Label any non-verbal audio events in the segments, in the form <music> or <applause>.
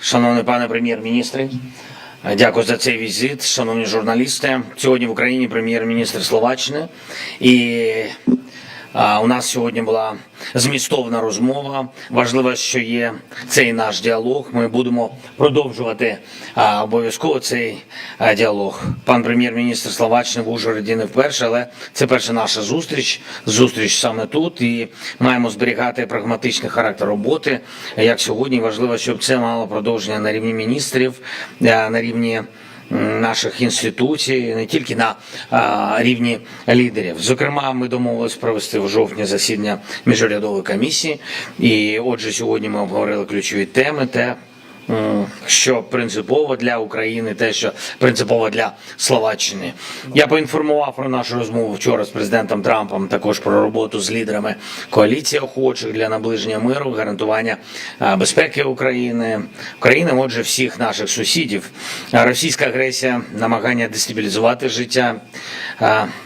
Шановний пане прем'єр-міністре, дякую за цей візит. Шановні журналісти, сьогодні в Україні прем'єр-міністр Словаччини, і у нас сьогодні була змістовна розмова. Важливо, що є цей наш діалог. Ми будемо продовжувати обов'язково цей діалог. Пан прем'єр-міністр Словаччини в Ужгороді не вперше, але це перша наша зустріч. Зустріч саме тут, і маємо зберігати прагматичний характер роботи. Як сьогодні важливо, щоб це мало продовження на рівні міністрів, на рівні наших інституцій, не тільки на рівні лідерів. Зокрема, ми домовились провести в жовтні засідання міжурядової комісії. І отже, сьогодні ми обговорили ключові теми. Те, що принципово для України, те, що принципово для Словаччини. Я поінформував про нашу розмову вчора з президентом Трампом, також про роботу з лідерами коаліції охочих для наближення миру, гарантування безпеки України, України, отже, всіх наших сусідів. Російська агресія, намагання дестабілізувати життя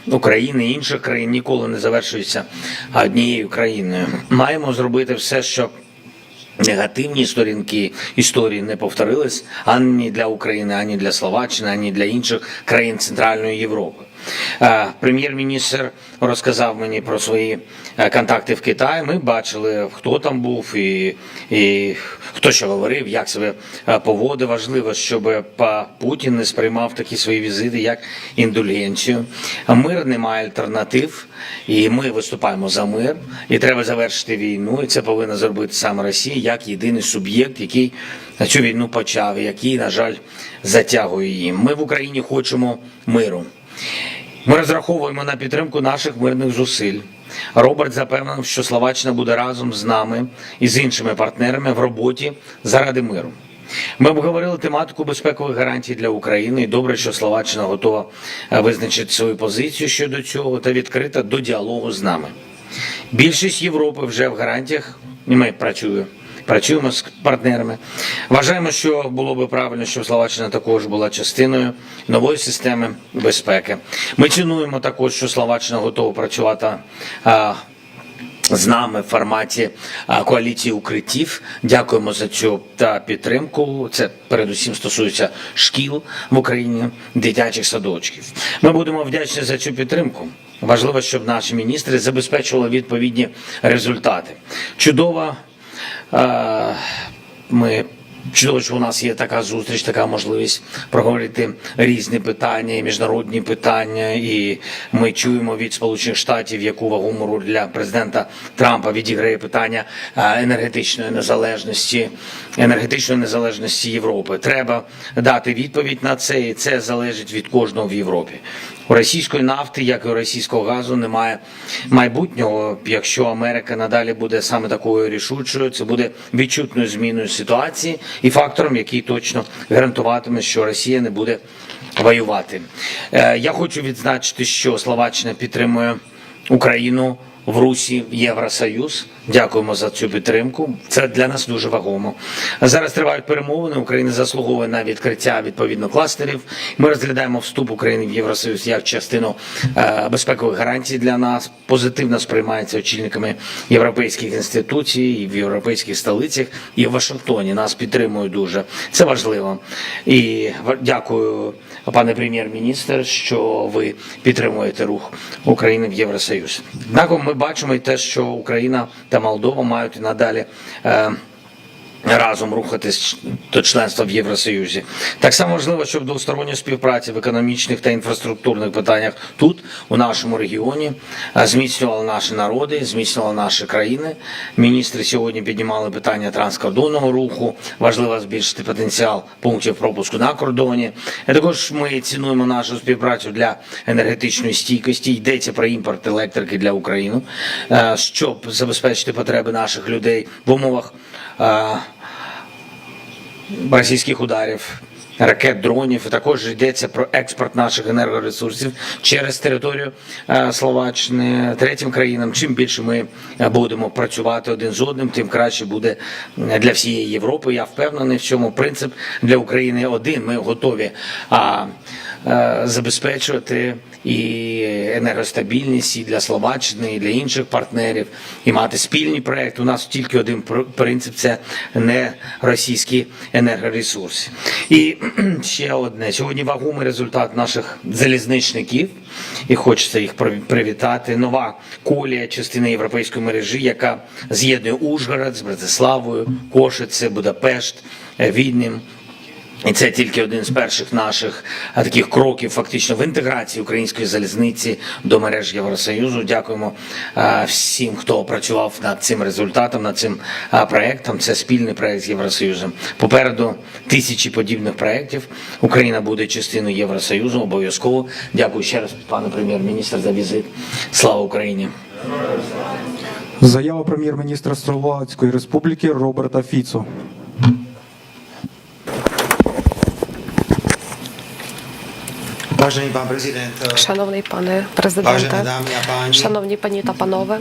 України і інших країн ніколи не завершується однією країною. Маємо зробити все, щоб негативні сторінки історії не повторились ані для України, ані для Словаччини, ані для інших країн Центральної Європи. Е, Прем'єр-міністр розказав мені про свої е, контакти в Китаї. Ми бачили, хто там був і, і хто що говорив, як себе е, поводив. Важливо, щоб Путін не сприймав такі свої візити як індульгенцію. Мир не має альтернатив, і ми виступаємо за мир. І треба завершити війну. І це повинна зробити саме Росія як єдиний суб'єкт, який цю війну почав, який, на жаль, затягує її. Ми в Україні хочемо миру. Ми розраховуємо на підтримку наших мирних зусиль. Роберт запевнив, що Словаччина буде разом з нами і з іншими партнерами в роботі заради миру. Ми обговорили тематику безпекових гарантій для України. І добре, що Словаччина готова е, визначити свою позицію щодо цього та відкрита до діалогу з нами. Більшість Європи вже в гарантіях, ми працюємо. Працюємо з партнерами. Вважаємо, що було би правильно, щоб Словаччина також була частиною нової системи безпеки. Ми цінуємо також, що Словаччина готова працювати з нами в форматі коаліції укриттів. Дякуємо за цю та підтримку. Це передусім стосується шкіл в Україні, дитячих садочків. Ми будемо вдячні за цю підтримку. Важливо, щоб наші міністри забезпечували відповідні результати. Чудова Ми чудово, що у нас є така зустріч, така можливість проговорити різні питання, міжнародні питання. І ми чуємо від Сполучених Штатів, яку вагому роль для президента Трампа відіграє питання енергетичної незалежності, енергетичної незалежності Європи. Треба дати відповідь на це, і це залежить від кожного в Європі. У російської нафти, як і у російського газу, немає майбутнього. Якщо Америка надалі буде саме такою рішучою, це буде відчутною зміною ситуації і фактором, який точно гарантуватиме, що Росія не буде воювати. Е, Я хочу відзначити, що Словаччина підтримує Україну в Русі в Євросоюз. Дякуємо за цю підтримку. Це для нас дуже вагомо. Зараз тривають перемовини. Україна заслуговує на відкриття відповідно кластерів. Ми розглядаємо вступ України в Євросоюз як частину е, безпекових гарантій для нас. Позитивно сприймається очільниками європейських інституцій і в європейських столицях і в Вашингтоні. Нас підтримують дуже. Це важливо. І дякую, пане прем'єр-міністр, що ви підтримуєте рух України в Євросоюз. Однак ми бачимо і те, що Україна та Молдова мають і надалі. Разом рухатись до членства в Євросоюзі. Так само важливо, щоб двостороння співпраця в економічних та інфраструктурних питаннях тут, у нашому регіоні, зміцнювала наші народи, зміцнювала наші країни. Міністри сьогодні піднімали питання транскордонного руху. Важливо збільшити потенціал пунктів пропуску на кордоні. Також ми цінуємо нашу співпрацю для енергетичної стійкості. Йдеться про імпорт електрики для України, щоб забезпечити потреби наших людей в умовах. Російських ударів, ракет, дронів. Також йдеться про експорт наших енергоресурсів через територію е, Словаччини третім країнам. Чим більше ми е, будемо працювати один з одним, тим краще буде е, для всієї Європи. Я впевнений в цьому принцип для України один. Ми готові забезпечувати і енергостабільність і для Словаччини, і для інших партнерів, і мати спільні проекти. У нас тільки один пр- принцип це не російські енергоресурси. І <clears throat> ще одне сьогодні вагомий результат наших залізничників, і хочеться їх при- привітати. Нова колія частина європейської мережі, яка з'єднує Ужгород з Братиславою, Кошице, Будапешт, Віднім. І це тільки один з перших наших таких кроків, фактично в інтеграції української залізниці до мереж Євросоюзу. Дякуємо а, всім, хто працював над цим результатом, над цим а, проектом. Це спільний проект з Євросоюзом. Попереду тисячі подібних проєктів. Україна буде частиною Євросоюзу. Обов'язково. Дякую ще раз, пане прем'єр-міністр, за візит. Слава Україні! Заява прем'єр-міністра Словацької Республіки Роберта Фіцо. Шановний пане президенте, dámy a páni, шановні пані та панове,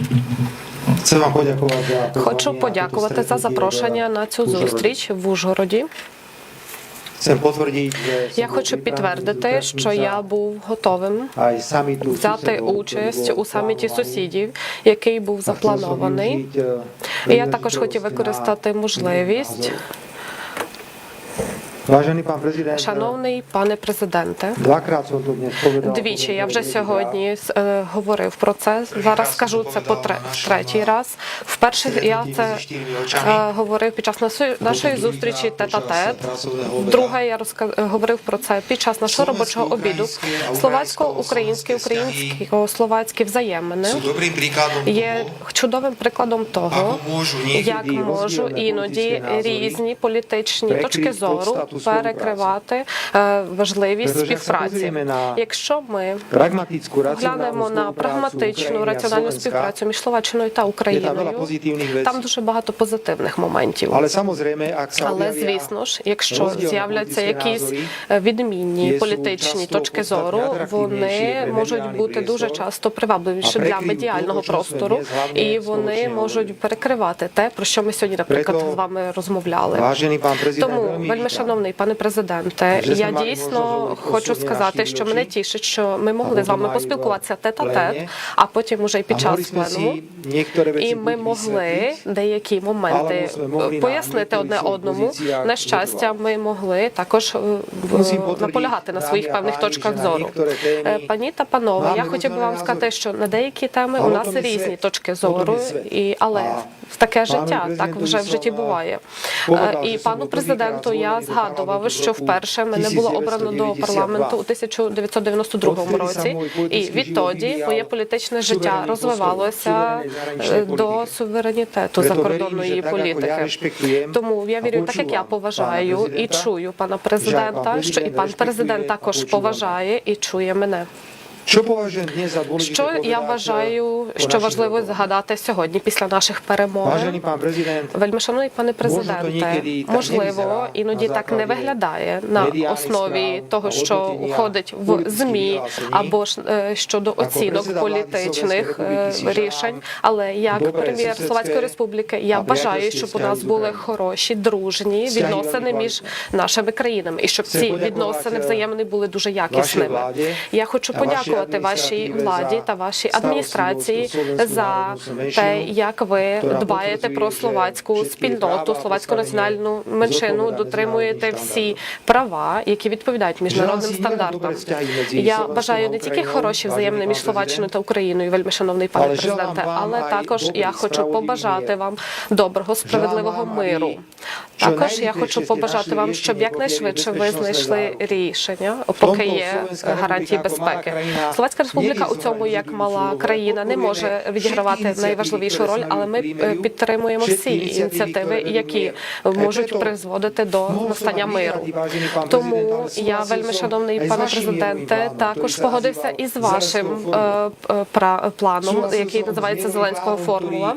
poďakovať za pozvanie хочу подякувати за запрошення на цю зустріч в Ужгороді. Я хочу підтвердити, що я був готовим взяти участь у саміті сусідів, який був запланований. І e, я також хотів використати можливість. Vážený pán prezident, Шановний пане президенте, двічі я вже сьогодні е, говорив про це. Зараз скажу це по тре- третій раз. Вперше я це е, говорив під час нашої, нашої зустрічі тет-а-тет. Друге, я розка- говорив про це під час нашого робочого обіду. Словацько-українські, українсько-словацькі взаємини є чудовим прикладом того, як можу іноді різні політичні точки зору перекривати е, важливість ak sa співпраці. Якщо ми глянемо на прагматичну раціональну співпрацю між Словаччиною та Україною, там дуже багато позитивних моментів. Але звісно ж, якщо з'являться якісь е, відмінні політичні точки зору, вони можуть бути дуже часто привабливіші для медіального простору, і вони можуть перекривати те, про що ми сьогодні, наприклад, з вами розмовляли. Тому, вельми vítam. Шановний пане президенте, я дійсно хочу сказати, що мене тішить, що ми могли з вами дома і в поспілкуватися тет-а-тет, а потім уже й під час veci І ми могли деякі моменти пояснити одне одному. На щастя, ми могли також е, наполягати на своїх певних точках зору. Е, Пані та панове, я хотів би вам сказати, що на деякі теми у нас різні точки То то зору, і але А таке життя, так вже в житті буває. Е, І пану президенту я згадував, що вперше мене було обрано до парламенту у 1992 Відтоді році, і відтоді моє політичне життя розвивалося е, до суверенітету закордонної політики. Тому я вірю, так як я поважаю і чую пана президента, що і пан президент також поважає і чує мене. Що я вважаю, що важливо згадати сьогодні після наших перемог. Вельмишановний пане президенте, можливо, іноді так не виглядає на основі того, що входить в змі або ж е, щодо оцінок політичних е, рішень. Але як прем'єр Словацької республіки, я бажаю, щоб у нас були хороші, дружні відносини між нашими країнами, і щоб ці відносини взаємні були дуже якісними. Я хочу вашій подякувати вашій владі та вашій адміністрації за те, як ви дбаєте про словацьку спільноту, словацьку національну меншину, дотримуєте всі права, які відповідають міжнародним стандартам. Я бажаю не тільки хороші взаємини між Словаччиною та Україною, вельмишановний пане президенте, але також я хочу побажати вам доброго, справедливого миру. Також я хочу побажати вам, щоб якнайшвидше ви знайшли рішення, поки є гарантії безпеки. Словацька республіка у цьому як мала країна не може відігравати найважливішу роль, але ми е, підтримуємо всі ініціативи, ініціативи, які які можуть призводити до настання миру. Тому я вельми шановний пане президенте, також погодився із вашим е, е, планом, який називається Зеленського формула.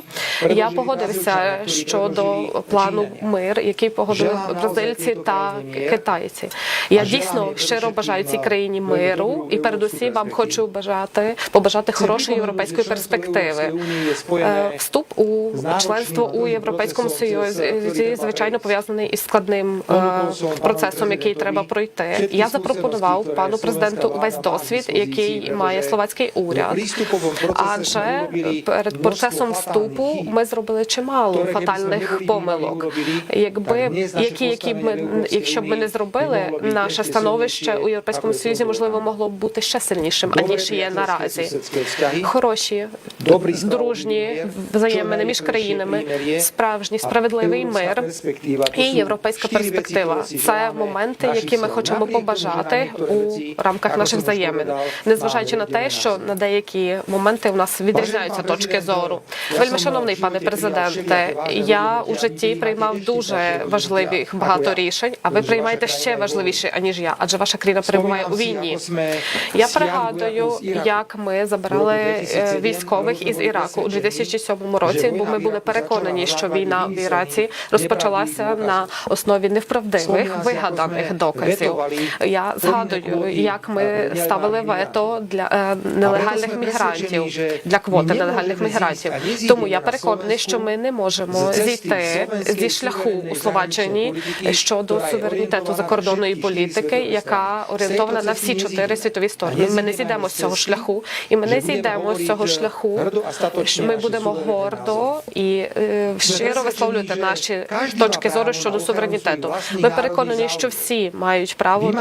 Я погодився щодо плану мир, який погодили бразильці та китайці. Я дійсно щиро бажаю цій країні миру, і передусім вам. Хочу бажати побажати хорошої європейської перспективи. Е, Вступ у членство у європейському союзі звичайно пов'язаний із складним е, процесом, який треба пройти. Я запропонував пану президенту весь досвід, який має словацький уряд. Адже перед процесом вступу ми зробили чимало фатальних помилок. Якби які, які б ми, якщо б ми не зробили, наше становище у європейському союзі можливо могло б бути ще сильнішим, аніж є наразі. Хороші, дружні взаємини між країнами, справжній справедливий мир і європейська перспектива. Це моменти, які ми хочемо побажати у рамках наших взаємин, незважаючи на те, що на деякі моменти у нас відрізняються точки зору. Вельми шановний пане президенте, я у житті приймав дуже важливих багато рішень. А ви приймаєте ще важливіше аніж я, адже ваша країна перебуває у війні. Я пригадую, як ми забирали е, військових із Іраку у 2007 році, бо ми були переконані, що війна в Іраці розпочалася на основі неправдивих вигаданих доказів. Я згадую, як ми ставили вето для е, нелегальних мігрантів для квоти нелегальних мігрантів. Тому я переконаний, що ми не можемо зійти зі шляху у Словаччині щодо суверенітету закордонної політики, яка орієнтована на всі чотири світові сторони. Ми не зійдемо з цього шляху, і ми не зійдемо з цього шляху. Ми будемо гордо і е, щиро висловлювати наші точки зору щодо суверенітету. Ми переконані, що всі мають право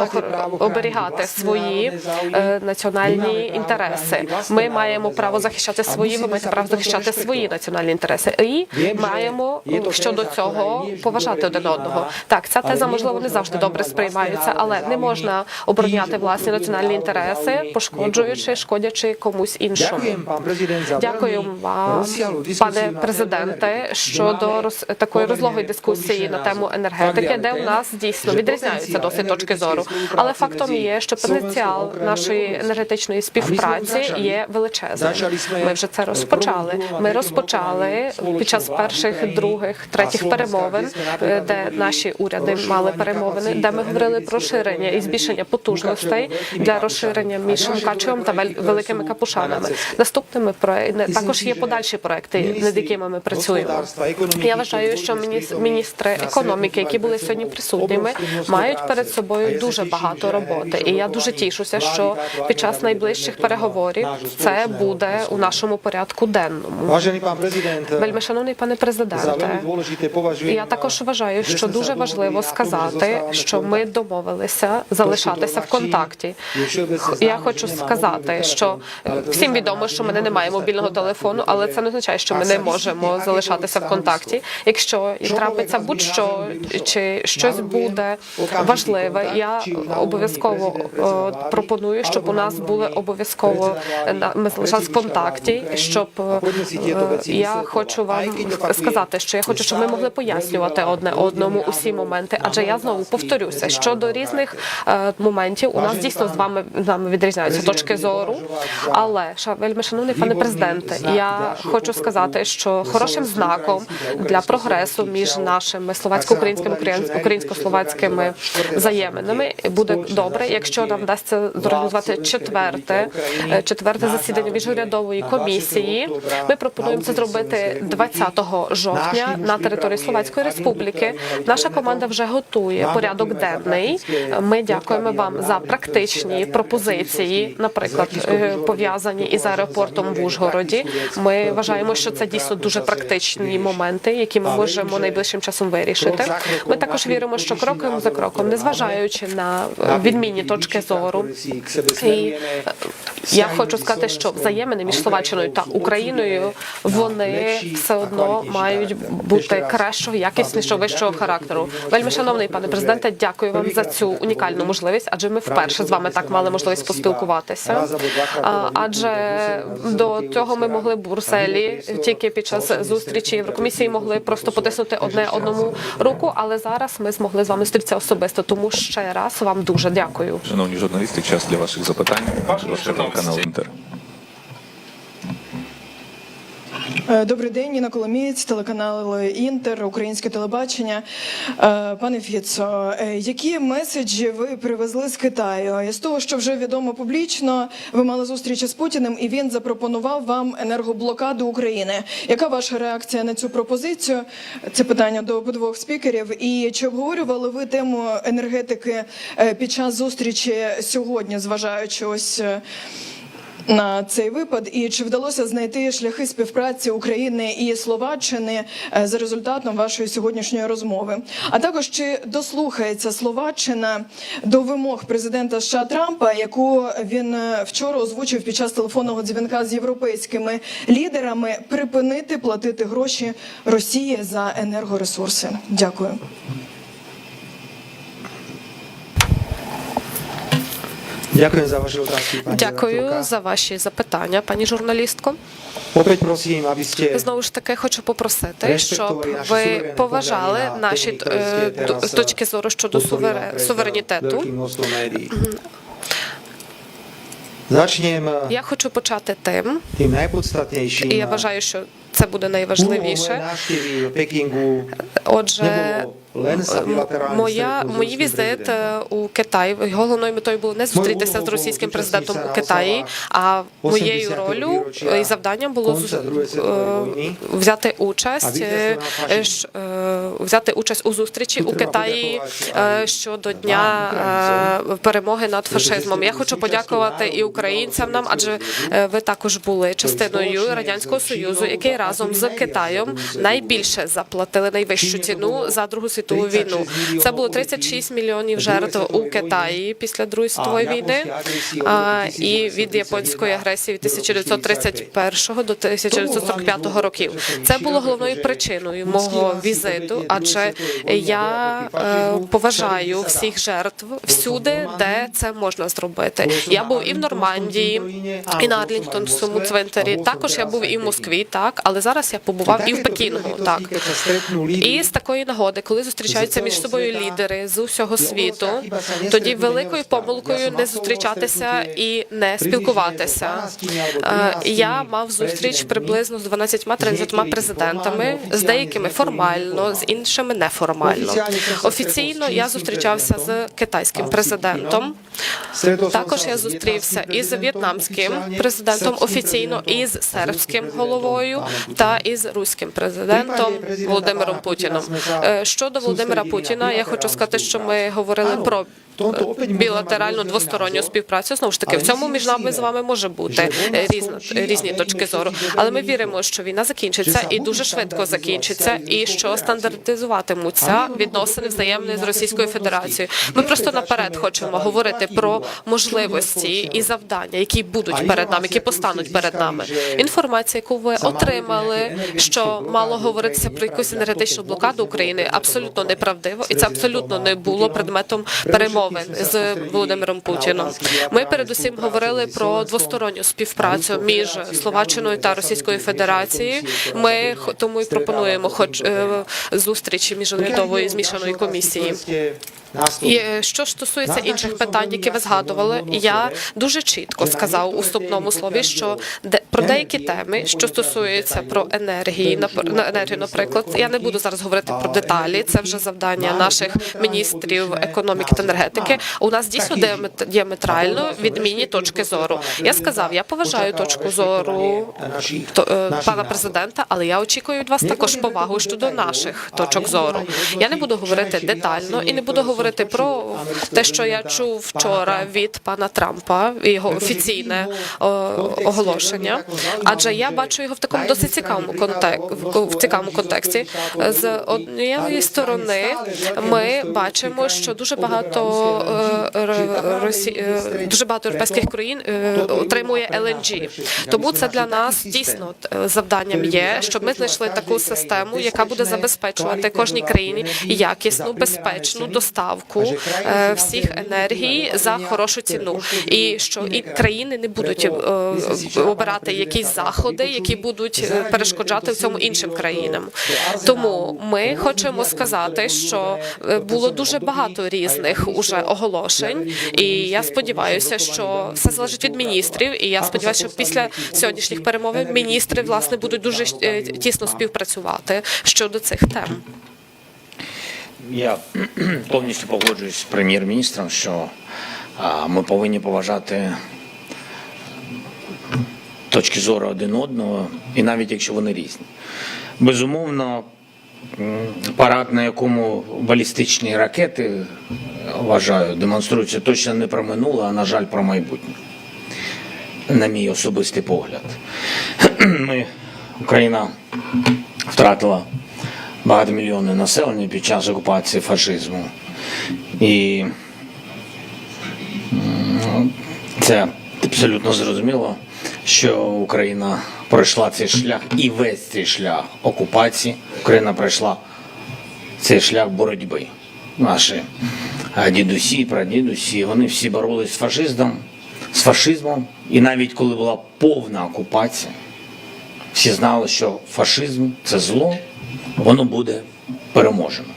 оберігати свої е, національні інтереси. Ми маємо право захищати свої, ви маєте право захищати свої національні інтереси. І маємо щодо цього поважати один одного. Так, ця теза можливо не завжди добре сприймається, але не можна обороняти власні національні інтереси, пошкоджуючи, шкодячи комусь іншому. Дякую вам, пане президенте, щодо роз- такої розлогої дискусії на тему енергетики, де у нас дійсно відрізняються досить точки зору. Але фактом є, що потенціал нашої енергетичної співпраці є величезним. Ми вже це розпочали. Ми розпочали під час перших, других, третіх перемовин, е, де наші уряди мали перемовини, де ми говорили про розширення і збільшення потужностей для розширення між Мукачевом та Вел- великими капушанами. Наступними також є подальші проекти, над якими ми працюємо. Я вважаю, що мініс- міністри економіки, які були сьогодні присутніми, мають перед собою дуже багато роботи. І я дуже тішуся, що під час найближчих переговорів це буде у нашому порядку денному. Вельми шановний пане президенте. Я також вважаю, що дуже важливо сказати, що ми домовилися залишатися в контакті. Я хочу сказати, що всім відомо, що в мене немає мобільного телефону, але це не означає, що ми не можемо залишатися в контакті. Якщо і трапиться будь-що чи щось буде важливе, я обов'язково е, пропоную, щоб у нас були обов'язково е, ми залишалися в контакті, щоб е, я хочу вам сказати, що я хочу, щоб ми могли пояснювати одне одному усі моменти. Адже я знову повторюся, щодо різних е, моментів у нас дійсно з вами з вами відрізняються точки зору. Але вельми шановний пане президенте, я хочу сказати, що хорошим знаком для прогресу між нашими словацько-українськими українсько-словацькими взаєминами буде добре, якщо нам вдасться зорганізувати четверте четверте засідання міжурядової комісії. Ми пропонуємо це зробити 20 жовтня на території Словацької Республіки. Наша команда вже готує порядок денний. Ми дякуємо вам за практичні пропозиції, наприклад, е, пов'язані із аеропортом в Ужгороді. Ми вважаємо, що це дійсно дуже практичні моменти, які ми можемо найближчим часом вирішити. Ми також віримо, що кроком за кроком, незважаючи на відмінні точки зору, і е, я хочу сказати, що взаємини між Словаччиною та Україною вони все одно мають бути кращого, якіснішого вищого характеру. Вельми шановний пане президенте, дякую вам за цю унікальну можливість, адже ми вперше з вами так мали можливість поспілкуватися. А, Адже до цього ми могли в Брюсселі тільки під час зустрічі Єврокомісії могли просто потиснути одне одному руку, але зараз ми змогли з вами зустрітися особисто. Тому ще раз вам дуже дякую. Шановні журналісти, час для ваших запитань. Ваш канал Інтер. Е, Добрий день, Ніна Коломієць, телеканал Інтер, Українське телебачення. Е, Пане Фіцо, е, які меседжі ви привезли з Китаю? З того, що вже відомо публічно, ви мали зустріч із Путіним, і він запропонував вам енергоблокаду України. Яка ваша реакція на цю пропозицію? Це питання до обидвох спікерів. І чи обговорювали ви тему енергетики під час зустрічі сьогодні, зважаючи ось? На цей випад, і чи вдалося знайти шляхи співпраці України і Словаччини е, за результатом вашої сьогоднішньої розмови? А також чи дослухається Словаччина до вимог президента США Трампа, яку він е, вчора озвучив під час телефонного дзвінка з європейськими лідерами, припинити платити гроші Росії за енергоресурси? Дякую. Ďakujem za vaše otázky, pani Дякую за ваші запитання, пані журналістко. Знову ж таки, хочу попросити, щоб ви поважали наші е, зараз, точки зору щодо суверенітету. е, Я хочу почати тим, і я вважаю, що це буде найважливіше. Pekingu Отже, моя мої візит е, у Китай. Його головною метою було не зустрітися з російським президентом у Китаї, а моєю ролью е, і завданням було е, взяти участь е, взяти участь у зустрічі у Китаї щодо дня е, перемоги над фашизмом. Я хочу подякувати і українцям нам, адже ви також були частиною радянського союзу, який разом з Китаєм найбільше заплатили найвищу ціну за другу світову війну. Це було 36 мільйонів жертв у Китаї після другої світової війни. І від японської агресії від 1931 до 1945 років. Це було головною причиною мого візиту, адже я е, поважаю всіх жертв всюди, де це можна зробити. Я був і в Нормандії, і на Арлінгтонському цвинтарі. Також я був і в Москві, так, але зараз я побував і в <laughs> Пекінгу. Так і з такої нагоди, коли зустрічаються між собою лідери з усього світу, тоді великою помилкою не зустрічатися і не спілкуватися. Е, Я мав зустріч приблизно з 12-13 президентами, з деякими формально, з іншими неформально. Офіційно я зустрічався з китайським президентом. Також я зустрівся із в'єтнамським президентом офіційно, із сербським головою та із руським президентом Володимиром Путіном. Е, Щодо Володимира Путіна, я хочу сказати, що ми говорили про білатеральну двосторонню співпрацю. Знову ж таки, в цьому між нами з вами може бути різна різні точки зору, але ми віримо, що війна закінчиться і дуже швидко закінчиться, і що стандартизуватимуться відносини взаємні з Російською Федерацією. Ми просто наперед хочемо говорити про можливості і завдання, які будуть перед нами, які постануть перед нами. Інформація, яку ви отримали, що мало говоритися про якусь енергетичну блокаду України, абсолютно неправдиво, і це абсолютно не було предметом перемовин з Володимиром Путіном. Ми передусім говорили про двосторонню співпрацю між Словаччиною та Російською Федерацією. Ми тому і пропонуємо, хоч е, зустрічі міжурядової змішаної комісії. І е, що ж стосується інших питань, які ви згадували, я дуже чітко сказав у вступному слові, що де про деякі теми, що стосуються про енергії, на енергію, наприклад, я не буду зараз говорити про деталі. Це вже завдання наших міністрів економіки та енергетики. У нас дійсно діамет- діаметрально відмінні точки зору. Я сказав, я поважаю точку зору е, пана президента, але я очікую від вас також повагу щодо наших точок зору. Я не буду говорити детально і не буду говорити про те, що я чув вчора від пана Трампа, його офіційне оголошення. Адже я бачу його в такому досить цікавому в цікавому контексті. З однієї сторони, ми бачимо, що дуже багато е, Росі... е, дуже багато європейських країн е, отримує LNG. Тому це для нас дійсно е, завданням є, щоб ми знайшли таку систему, яка буде забезпечувати кожній країні якісну, безпечну доставку доставку е, всіх енергій за хорошу ціну, і що і країни не будуть е, обирати якісь заходи, які будуть перешкоджати цьому іншим країнам. Тому ми хочемо сказати, що е, було дуже багато різних уже оголошень, і я сподіваюся, що все залежить від міністрів. І я сподіваюся, що після сьогоднішніх перемовин міністри власне будуть дуже тісно співпрацювати щодо цих тем. Я повністю погоджуюсь з прем'єр-міністром, що ми повинні поважати точки зору один одного, і навіть якщо вони різні. Безумовно, парад, на якому балістичні ракети, вважаю, демонструються точно не про минуле, а на жаль, про майбутнє. На мій особистий погляд. <clears throat> Ми, Україна втратила багатомільйонне населення під час окупації фашизму. І це абсолютно зрозуміло, що Україна пройшла цей шлях і весь цей шлях окупації. Україна пройшла цей шлях боротьби. Наші дідусі, прадідусі, вони всі боролись з фашизмом, з фашизмом. І навіть коли була повна окупація, всі знали, що фашизм це зло, воно буде переможено.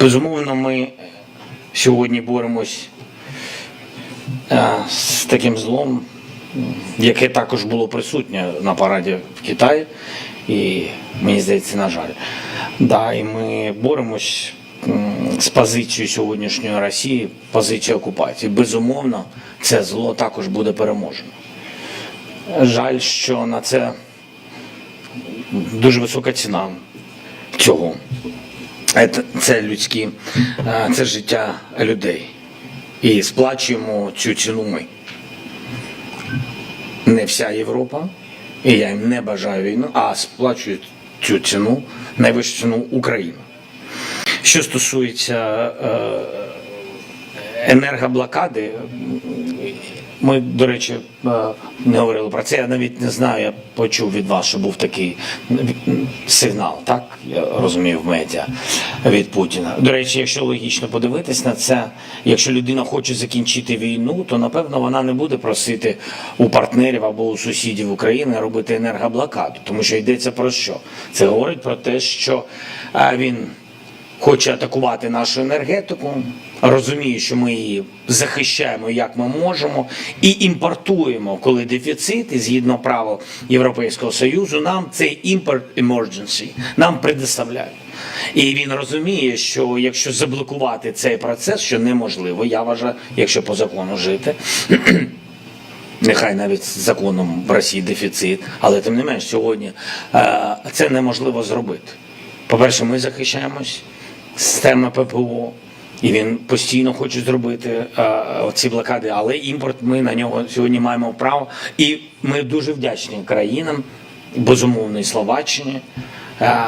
Безумовно, ми сьогодні боремось е, з таким злом, яке також було присутнє на параді в Китаї, і мені здається, на жаль. Да, і ми боремось з позицією сьогоднішньої Росії, позицією окупації. Безумовно, це зло також буде переможено. Жаль, що на це дуже висока ціна цього. Це, людські, це життя людей. І сплачуємо цю ціну ми. Не вся Європа, і я їм не бажаю війну, а сплачує цю ціну, найвищу ціну Україна. Що стосується е, енергоблокади, ми, до речі, е, не говорили про це. Я навіть не знаю. Я почув від вас, що був такий сигнал, так я розумію в медіа від Путіна. До речі, якщо логічно подивитись на це, якщо людина хоче закінчити війну, то напевно вона не буде просити у партнерів або у сусідів України робити енергоблокаду, тому що йдеться про що? Це говорить про те, що е, він хоче атакувати нашу енергетику, розуміє, що ми її захищаємо як ми можемо, і імпортуємо, коли дефіцит, і згідно правил Європейського Союзу, нам цей імпорт emergency нам предоставляють. І він розуміє, що якщо заблокувати цей процес, що неможливо, я вважаю, якщо по закону жити. <clears throat> Нехай навіть законом в Росії дефіцит, але тим не менш сьогодні е, це неможливо зробити. По-перше, ми захищаємось, система ППО, і він постійно хоче зробити е, ці блокади, але імпорт ми на нього сьогодні маємо право. І ми дуже вдячні країнам, безумовно, і Словаччині, е,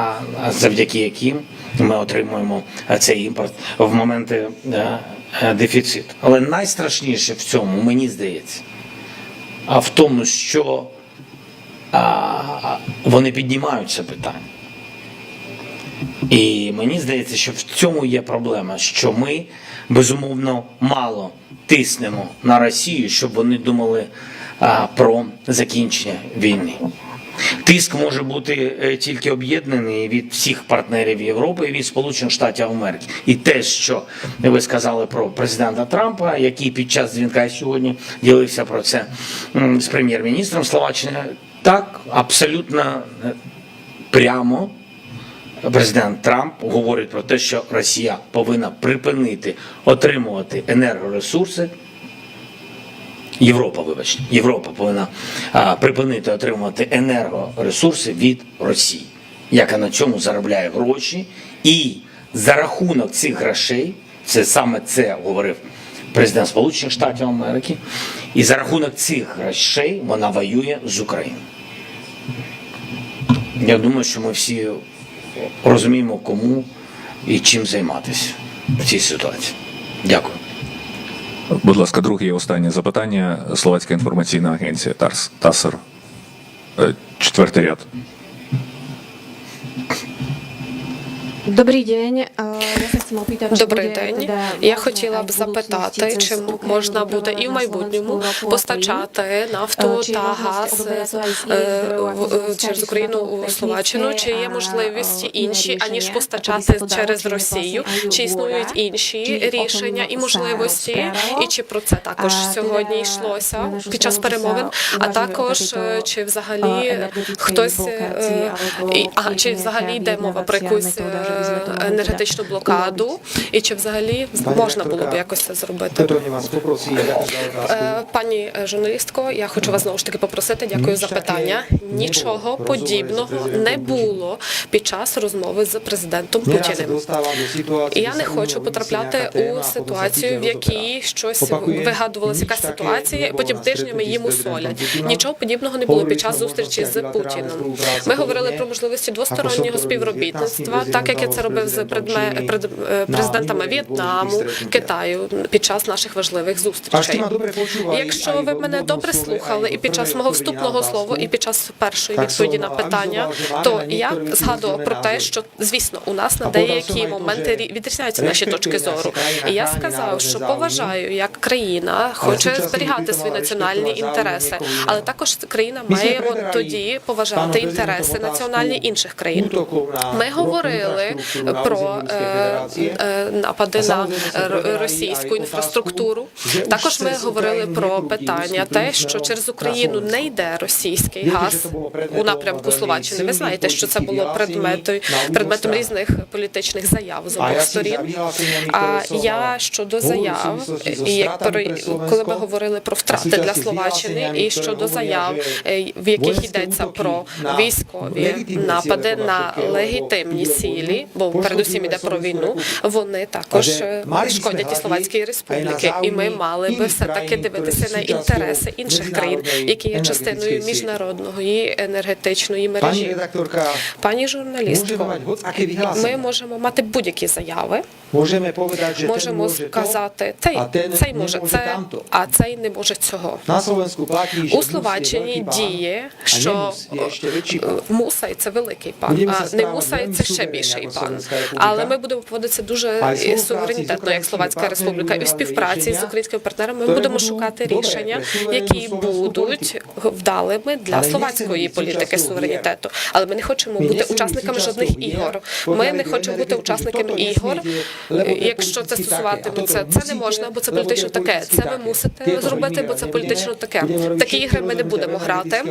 завдяки яким ми отримуємо цей імпорт в моменти е, дефіциту. Але найстрашніше в цьому, мені здається, а в тому, що вони піднімають це питання. І мені здається, що в цьому є проблема, що ми безумовно мало тиснемо на Росію, щоб вони думали а, про закінчення війни. Тиск може бути е, тільки об'єднаний від всіх партнерів Європи і від Сполучених Штатів Америки. І те, що ви сказали про президента Трампа, який під час дзвінка сьогодні ділився про це з прем'єр-міністром Словаччини, так абсолютно е, прямо президент Трамп говорить про те, що Росія повинна припинити отримувати енергоресурси. Європа, вибачте, Європа повинна а, припинити отримувати енергоресурси від Росії, яка на цьому заробляє гроші, і за рахунок цих грошей, це саме це говорив президент Сполучених Штатів Америки, і за рахунок цих грошей вона воює з Україною. Я думаю, що ми всі розуміємо, кому і чим займатися в цій ситуації. Дякую. Будь ласка, друге і останнє запитання. Словацька інформаційна агенція ТАСР. Е, Четвертий ряд. Chcem opýtať, či Добрий день. Я хотіла б запитати, чи можна буде і в майбутньому постачати нафту Е, та газ е, е, через Україну у Словаччину, чи є е, інші, аніж постачати через Росію? Чи існують інші рішення і можливості? І чи про це також сьогодні йшлося під час перемовин? А також е, чи е, взагалі хтось е, а чи взагалі йде мова про якусь е, енергетичну блокаду, і чи взагалі Пані можна було б якось це зробити? Е, Пані е, журналістко, я хочу вас знову ж таки попросити. Дякую за питання. Нічого подібного не було під час розмови з президентом Путіним. я не хочу потрапляти у ситуацію, в якій щось вигадувалася якась ситуація, і потім тижнями їм усолять. Нічого подібного не було під час зустрічі з Путіним. Ми говорили про можливості двостороннього співробітництва, так як я це робив з е, президентами В'єтнаму. Китаю під час наших важливих зустрічей. Якщо ви мене добре слухали і під час мого вступного слова, і під час першої відповіді на питання, то я згадував про те, що звісно у нас на деякі моменти відрізняються наші точки зору. І я сказав, що поважаю, як країна хоче зберігати свої національні інтереси, але також країна має тоді поважати інтереси національні інших країн. Ми ropnú говорили про е, е, напади на російську інфраструктуру. Також ми говорили про питання, те, що через Україну не йде російський газ у напрямку Словаччини. Ви знаєте, що це було предметом предметом різних політичних заяв з обох сторін. А я щодо заяв, Slovensko, коли ми говорили про втрати для Словаччини, і щодо заяв, е, в яких йдеться про військові напади на легітимні бо цілі, бо передусім йде про війну. Вони також е, шкодять і Словацькій республіки, і ми мали би все таки дивитися на інтереси інших країн, які є частиною міжнародної енергетичної мережі. Пані журналістко, ми можемо мати будь-які заяви, можемо сказати, цей, цей може це, а цей не може цього. У Словаччині діє, що е, pán. Мусай це великий пан, а не Мусай це ще більший пан. Але ми будемо поводитися дуже е, суверенітетно, як словацька республіка, і в співпраці з українськими партнерами ми будемо шукати рішення, які будуть вдалими для словацької політики суверенітету. Але ми не хочемо бути учасниками жодних ігор. Ми не хочемо бути учасниками ігор, якщо це стосуватиметься. Це не можна, бо це політично таке. Це ви мусите зробити, бо це політично таке. Такі ігри ми не будемо грати.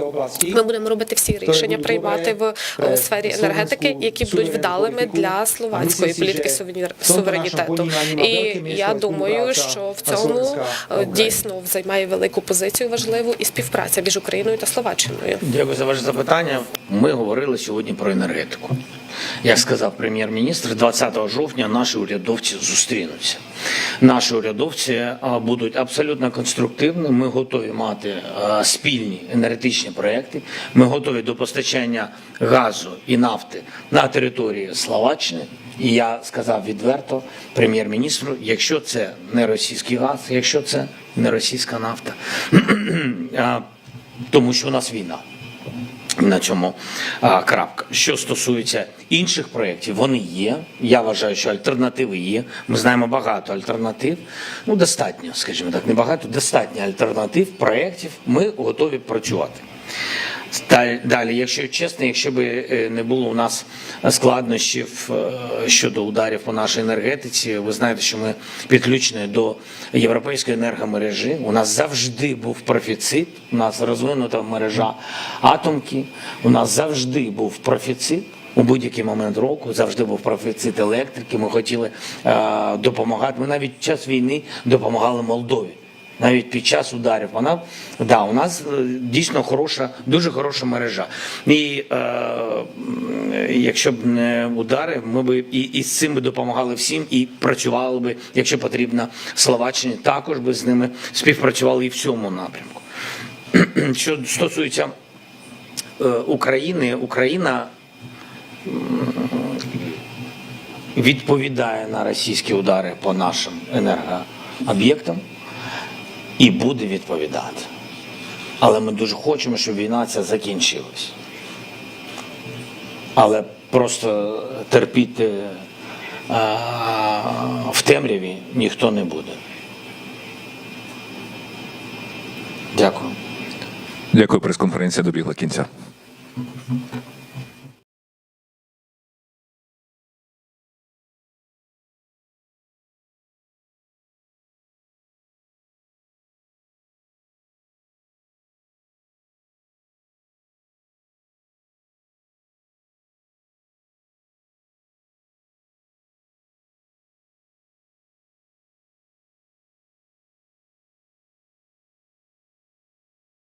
Ми будемо робити всі рішення приймати в е, pre сфері енергетики, які будуть вдалими. Для словацької політики сувенір- суверенітету. І я думаю, що в цьому е, дійсно займає велику позицію важливу і співпраця між Україною та Словаччиною. Дякую за ваше запитання. Ми говорили сьогодні про енергетику. Як сказав прем'єр-міністр, 20 жовтня наші урядовці зустрінуться. Наші урядовці будуть абсолютно конструктивними. Ми готові мати спільні енергетичні проекти. Ми готові до постачання газу і нафти на території Словаччини. І я сказав відверто прем'єр-міністру, якщо це не російський газ, якщо це не російська нафта, <clears throat> тому що у нас війна. На цьому а, крапка. Що стосується інших проєктів, вони є. Я вважаю, що альтернативи є. Ми знаємо багато альтернатив. Ну, достатньо, скажімо так, не багато, достатньо альтернатив, проєктів. Ми готові працювати. Далі, якщо чесно, якщо б е, не було у нас складнощів е, щодо ударів по нашій енергетиці, ви знаєте, що ми підключені до європейської енергомережі. У нас завжди був профіцит, у нас розвинута мережа атомки, у нас завжди був профіцит. У будь-який момент року завжди був профіцит електрики. Ми хотіли е, допомагати. Ми навіть час війни допомагали Молдові навіть під час ударів. Вона да, у нас е, дійсно хороша, дуже хороша мережа. І е, якщо б не удари, ми б і, і з цим би допомагали всім, і працювали би, якщо потрібно, Словаччині, також би з ними співпрацювали і в цьому напрямку. <clears throat> Що стосується е, України, Україна відповідає на російські удари по нашим енергооб'єктам і буде відповідати. Але ми дуже хочемо, щоб війна ця закінчилась. Але просто терпіти а, в темряві ніхто не буде. Дякую. Дякую, прес-конференція добігла кінця.